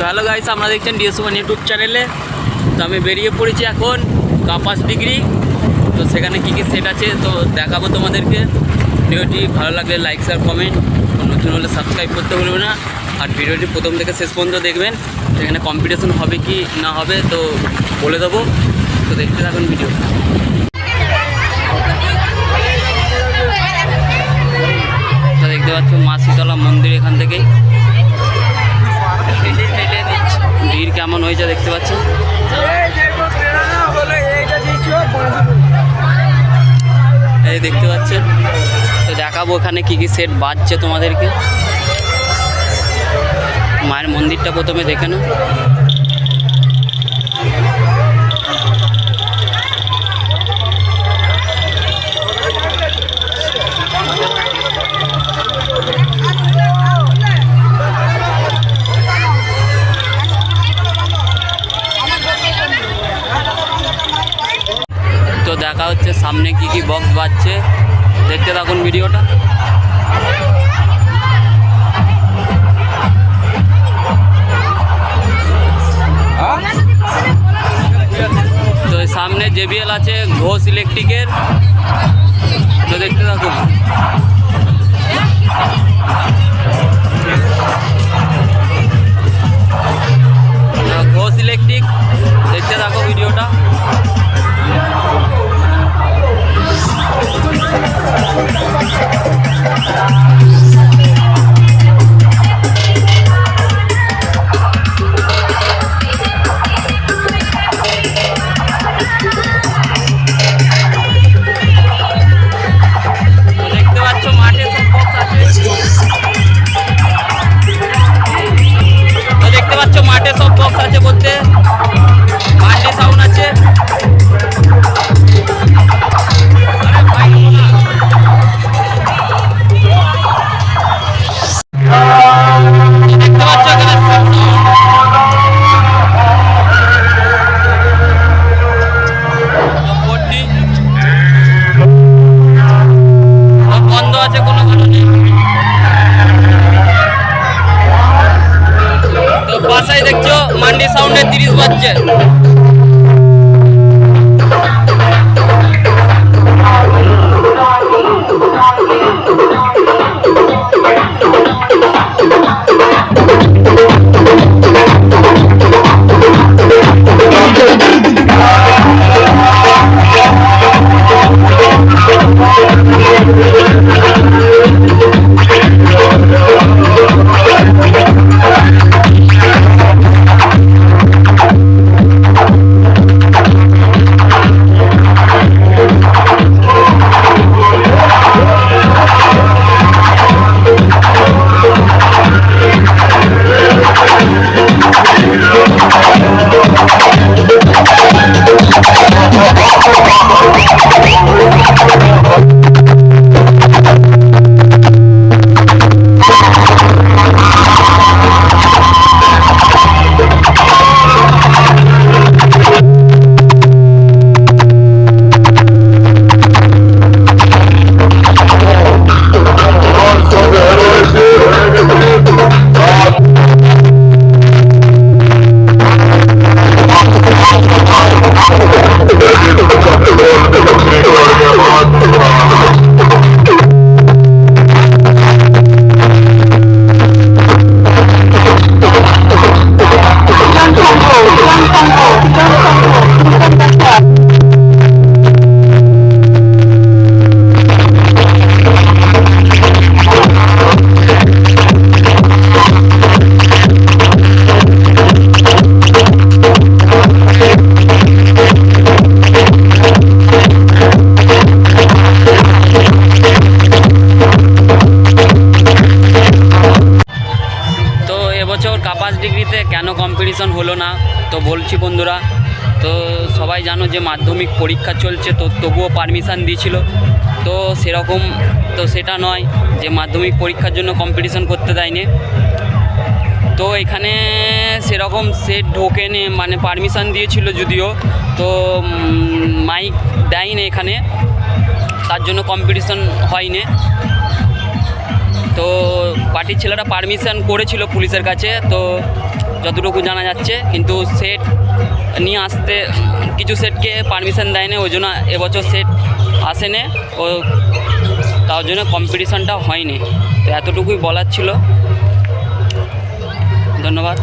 তো hello guys আপনারা দেখছেন ডিএস ওয়ান ইউটিউব চ্যানেলে তো আমি বেরিয়ে পড়েছি এখন কাপাস ডিগ্রি তো সেখানে কী কী সেট আছে, তো দেখাবো তোমাদেরকে। ভিডিওটি ভালো লাগলে লাইক শেয়ার কমেন্ট নতুন হলে সাবস্ক্রাইব করতে ভুলবে না। আর ভিডিওটি প্রথম থেকে শেষ পর্যন্ত দেখবেন। সেখানে কম্পিটিশন হবে কি না হবে, তো বলে দেবো। তো দেখতে থাকুন ভিডিও তো দেখতে পাচ্ছ মা শীতলা মন্দির এখান থেকেই। হয়েছে দেখতে পাচ্ছি এই দেখতে পাচ্ছেন। তো দেখাবো ওখানে কী কী সেট বাজছে তোমাদেরকে। মায়ের মন্দিরটা প্রথমে দেখে নাও। বক্স বাজছে। দেখতে থাকুন ভিডিওটা। তো সামনে জেবিএল আছে ঘোষ ইলেকট্রিকের। তো দেখতে থাকুন। সব বক্স Yeah. কাপাস ডিগ্রিতে কেন কম্পিটিশন হলো না? তো বলছি বন্ধুরা, তো সবাই জানো যে মাধ্যমিক পরীক্ষা চলছে, তো তবুও পারমিশন দিয়েছিল তো সেরকম, তো সেটা নয় যে মাধ্যমিক পরীক্ষার জন্য কম্পিটিশন করতে দেয়নি। তো এখানে সেরকম সেট ঢোকেনি মানে পারমিশন দিয়েছিল যদিও, তো মাইক দেয়নি এখানে। তার জন্য কম্পিটিশন হয়নি। পার্টির ছেলেরা পারমিশন করেছিল পুলিশের কাছে, তো যতটুকু জানা যাচ্ছে, কিন্তু সেট নিয়ে আসতে, কিছু সেটকে পারমিশন দেয়নি, ওই জন্য এবছর সেট আসেনি, ও তার জন্য কম্পিটিশানটা হয়নি। তো এতটুকুই বলার ছিল। ধন্যবাদ।